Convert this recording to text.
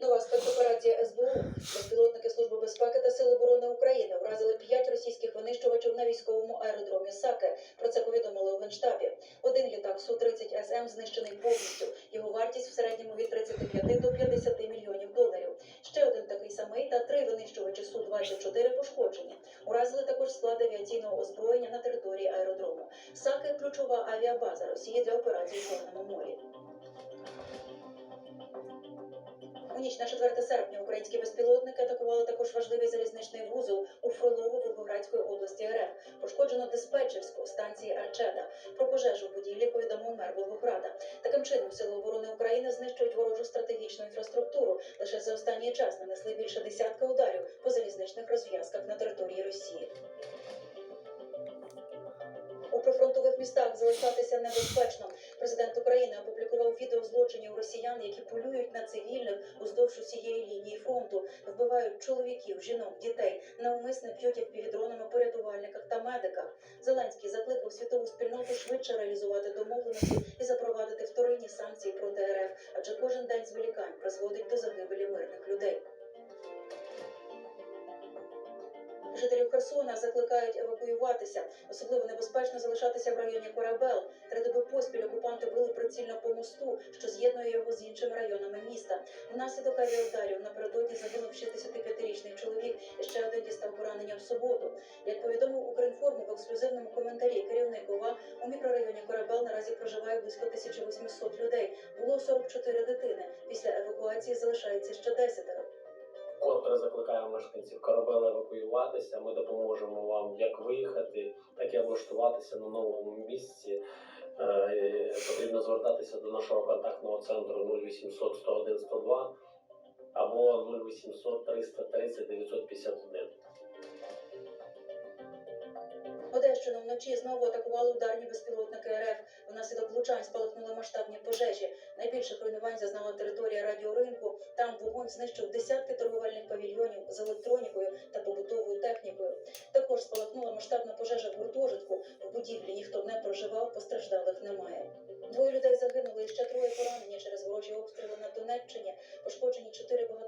Нова спецоперація СБУ. Безпілотники Служби безпеки та Сил оборони України вразили п'ять російських винищувачів на військовому аеродромі Саке. Про це повідомили у Генштабі. Один літак Су-30 СМ знищений повністю. Його вартість в середньому від 35 до 50 мільйонів доларів. Ще один такий самий та три винищувачі Су-24 пошкоджені. Уразили також склад авіаційного озброєння на території аеродрому. Саке ключова авіабаза Росії для операцій в Чорному морі. Ніч на 4 серпня українські безпілотники атакували також важливий залізничний вузол у Фролово Волгоградської області РФ. Пошкоджено диспетчерську станції Арчеда. Про пожежу в будівлі повідомив мер Волгограда. Таким чином, сили оборони України знищують ворожу стратегічну інфраструктуру. Лише за останній час нанесли більше десятка ударів по залізничних розв'язках на території Росії. У прифронтових містах залишатися небезпечно. Президент України опублікував відео злочинів росіян, які полюють на цивільних уздовж усієї лінії фронту, вбивають чоловіків, жінок, дітей, навмисне б'ють впівдронами по рятувальниках та медиках. Зеленський закликав світову спільноту швидше реалізувати домовленості і запровадити вторинні санкції проти РФ, адже кожен день зволікань призводить до загибелі мирних людей. Жителів Херсона закликають евакуюватися. Особливо небезпечно залишатися в районі Корабел. Прицільно по мосту, що з'єднує його з іншими районами міста. Внаслідок авіаударів напередодні загинув 65-річний чоловік, і ще один дістав поранення в суботу. Як повідомив Укрінформ в ексклюзивному коментарі керівник ОВА, у мікрорайоні Корабел наразі проживає близько 1800 людей. Було 44 дитини. Після евакуації залишається ще 10. Котре закликаємо мешканців корабель евакуюватися. Ми допоможемо вам як виїхати, так і облаштуватися на новому місці. Е, Потрібно звертатися до нашого контактного центру 0800 101 102 або 0800 330 951. Одещину вночі знову атакували ударні безпілотники РФ. Внаслідок влучань спалахнули масштабні пожежі. Найбільших руйнувань зазнала територія радіоринку. Там вогонь знищив десятки торговельних павільйонів з електронікою та побутовою технікою. Також спалахнула масштабна пожежа в гуртожитку. В будівлі ніхто не проживав, постраждалих немає. Двоє людей загинули і ще троє поранені через ворожі обстріли на Донеччині. Пошкоджені чотири багатоповерхівки,